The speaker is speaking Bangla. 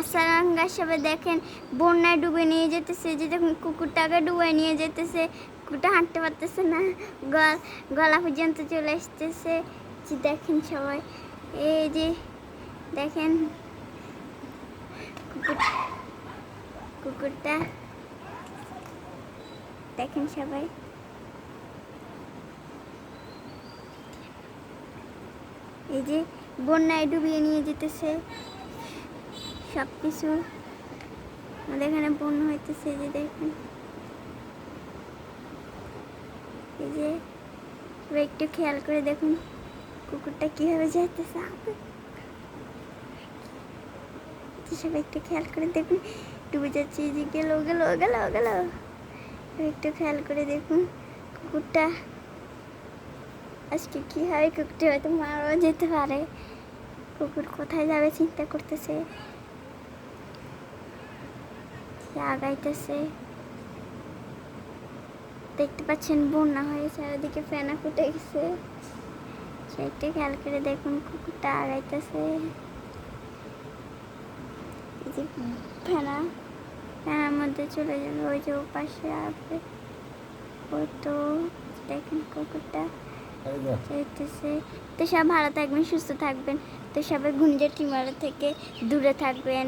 আসারাঙ্গা সবাই দেখেন, বন্যায় ডুবে নিয়ে যেতেছে যে দেখুন, কুকুরটাকে ডুবে নিয়ে যেতেছে, কুকুরটা হাঁটতে পারতেছে না, গল, গলা পর্যন্ত চলে আসতেছে, যে দেখেন সবাই, এই যে দেখেন, কুকুর, কুকুরটা, দেখেন সবাই। এই যে বন্যায় ডুবিয়ে নিয়ে যেতেছে সব কিছু আমাদের এখানে বন্যা হইতেছে যে দেখেন। এই যে একটু খেয়াল করে দেখুন কুকুরটা কীভাবে যাইতেছে। সব একটু খেয়াল করে দেখুন। ডুবে যাচ্ছে যে গেল গেল গেল গেল। একটু খেয়াল করে দেখুন কুকুরটা আজকে কি হয় কুকুরটা হয়তো মারাও যেতে পারে। কুকুর কোথায় যাবে চিন্তা করতেছে। সে আগাইতেছে দেখতে পাচ্ছেন বন্যা হয়ে চারিদিকে ফেনা ফুটে গেছে। সেটা খেয়াল করে দেখুন, কুকুরটা আগাইতেছে। ফেনা, ফেনার মধ্যে চলে যাবে ওই যে ওপাশে আসবে ওই তো, দেখেন কুকুরটা চাইতেছে তো সব ভালো থাকবেন, সুস্থ থাকবেন। তো সবাই ঘূর্ণিঝড় টিমার থেকে দূরে থাকবেন।